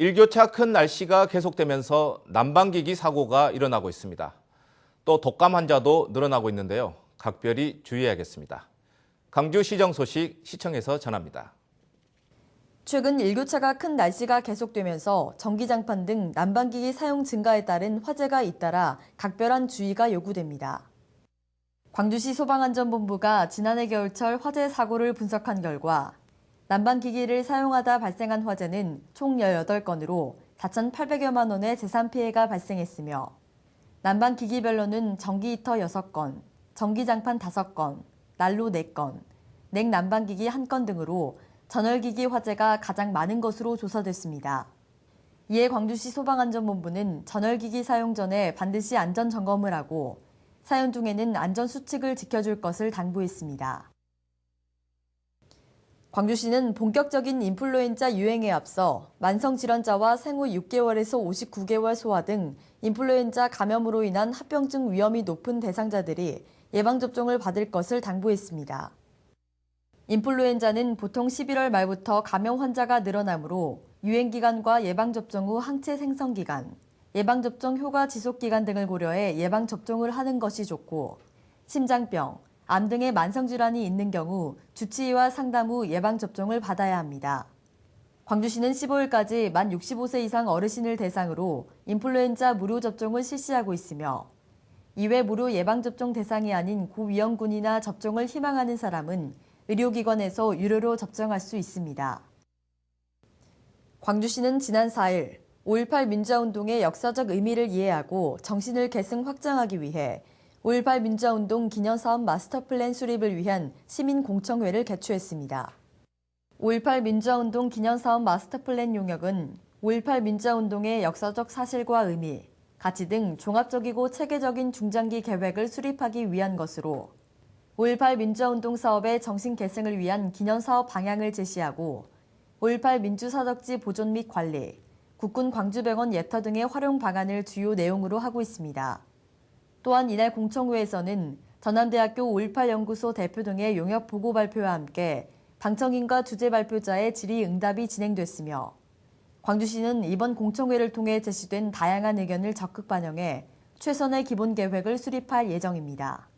일교차 큰 날씨가 계속되면서 난방기기 사고가 일어나고 있습니다. 또 독감 환자도 늘어나고 있는데요. 각별히 주의해야겠습니다. 강주시정 소식 시청에서 전합니다. 최근 일교차가 큰 날씨가 계속되면서 전기장판 등 난방기기 사용 증가에 따른 화재가 잇따라 각별한 주의가 요구됩니다. 광주시 소방안전본부가 지난해 겨울철 화재 사고를 분석한 결과 난방기기를 사용하다 발생한 화재는 총 18건으로 4,800여만 원의 재산 피해가 발생했으며 난방기기별로는 전기 히터 6건, 전기장판 5건, 난로 4건, 냉난방기기 1건 등으로 전월기기 화재가 가장 많은 것으로 조사됐습니다. 이에 광주시 소방안전본부는 전월기기 사용 전에 반드시 안전 점검을 하고 사용 중에는 안전 수칙을 지켜줄 것을 당부했습니다. 광주시는 본격적인 인플루엔자 유행에 앞서 만성 질환자와 생후 6개월에서 59개월 소아 등 인플루엔자 감염으로 인한 합병증 위험이 높은 대상자들이 예방접종을 받을 것을 당부했습니다. 인플루엔자는 보통 11월 말부터 감염 환자가 늘어나므로 유행 기간과 예방접종 후 항체 생성 기간, 예방접종 효과 지속 기간 등을 고려해 예방접종을 하는 것이 좋고 심장병, 암 등의 만성질환이 있는 경우 주치의와 상담 후 예방접종을 받아야 합니다. 광주시는 15일까지 만 65세 이상 어르신을 대상으로 인플루엔자 무료 접종을 실시하고 있으며 이외 무료 예방접종 대상이 아닌 고위험군이나 접종을 희망하는 사람은 의료기관에서 유료로 접종할 수 있습니다. 광주시는 지난 4일 5.18 민주화운동의 역사적 의미를 이해하고 정신을 계승 확장하기 위해 5.18 민주화운동 기념사업 마스터플랜 수립을 위한 시민공청회를 개최했습니다. 5.18 민주화운동 기념사업 마스터플랜 용역은 5.18 민주화운동의 역사적 사실과 의미, 가치 등 종합적이고 체계적인 중장기 계획을 수립하기 위한 것으로 5.18 민주화운동 사업의 정신 계승을 위한 기념사업 방향을 제시하고 5.18 민주사적지 보존 및 관리, 국군 광주병원 예터 등의 활용 방안을 주요 내용으로 하고 있습니다. 또한 이날 공청회에서는 전남대학교 5.18 연구소 대표 등의 용역 보고 발표와 함께 방청인과 주재 발표자의 질의응답이 진행됐으며 광주시는 이번 공청회를 통해 제시된 다양한 의견을 적극 반영해 최선의 기본 계획을 수립할 예정입니다.